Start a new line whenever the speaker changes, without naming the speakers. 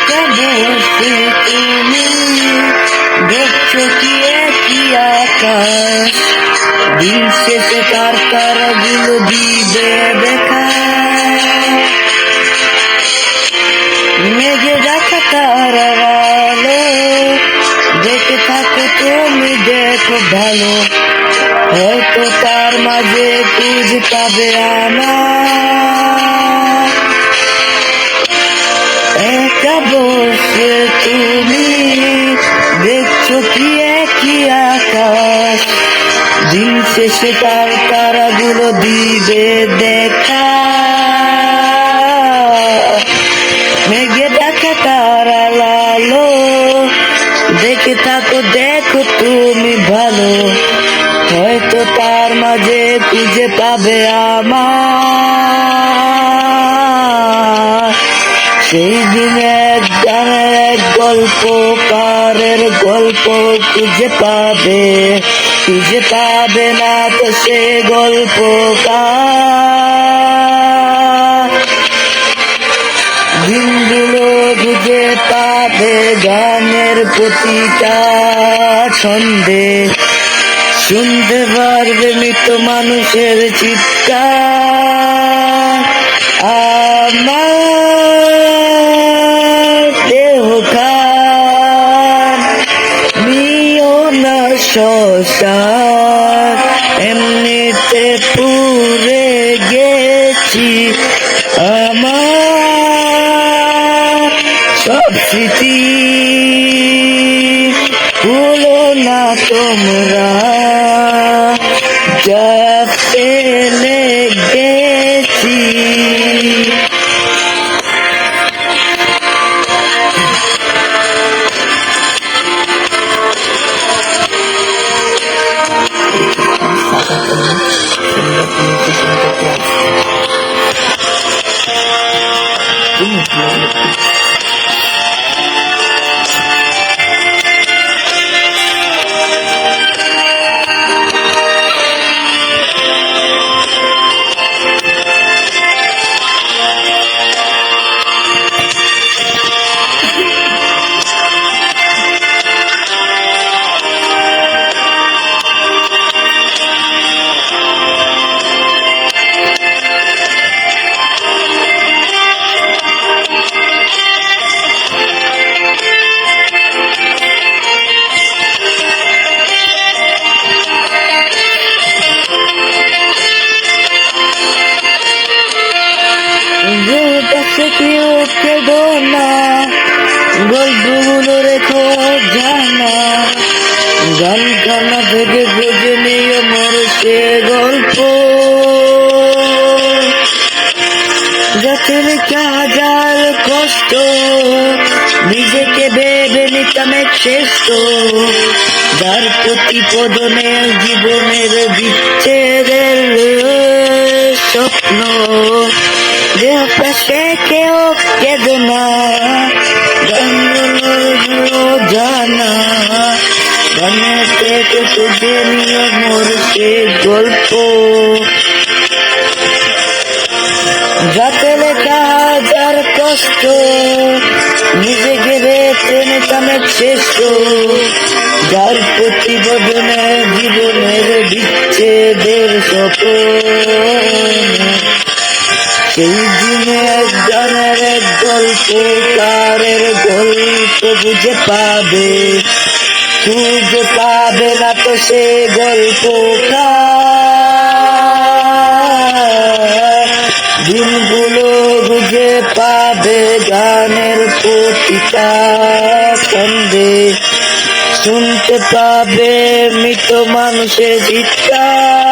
তোমার তুমি দেখছ কি একই আকাশ দিন শেষে তার তারাগুলো দিবে দেখা মেঘে দেখা তারার আলো দেখে থাকো তুমি দেখো ভালো হয়তো তার মাঝে খুঁজ পাবে আমার বসে তুমি। দেখছ কি একই আকাশ। দিন শেষে তার তারাগুলো দিবে দেখা। মেঘে দেখা তারা লালো দেখে থাকো, দেখো তুমি ভালো। হয়তো তার মাঝে খুঁজে পাবে আমার। সেই দিনে গল্পকারের গল্প খুঁজে পাবে খুঁজে পাবে না তো সে গল্পকার। দিনগুলো খুঁজে পাবে, গানের প্রতিটা ছন্দে। শুনতে পারবে মৃত মানুষের চিৎকার। আমার শ্মশান এমনিতে পুরে গেছি আমার। সব স্মৃতি ভুলো না তোমরা। যা ফেলে গেছি। Thank you. রেখো জানা গান কানা থেকে বুঝে নিয়ে মোর সে গল্প যাতে হাজার কষ্ট নিজেকে ভেবে নিতাম এক শ্রেষ্ঠ যার প্রতিপদনে জীবনের বিচ্ছেদের স্বপ্ন যে কেউ কেঁদো না গানগুলো জানা গানে থেকে তুঝে নিয়ে গল্প যাতে লেখা হাজার কষ্ট নিজেকে রেখে নিতাম এক শ্রেষ্ঠ যার প্রতিবদনে জীবনের বিচ্ছেদের স্বপ্ন সেই দিনে এক গানের এক গল্পকারের গল্প বুঝে পাবে। খুঁজে পাবে না তো সে গল্পকার দিনগুলো বুঝে পাবে গানের প্রতিটা ছন্দে। শুনতে পাবে মৃত মানুষের চিৎকার।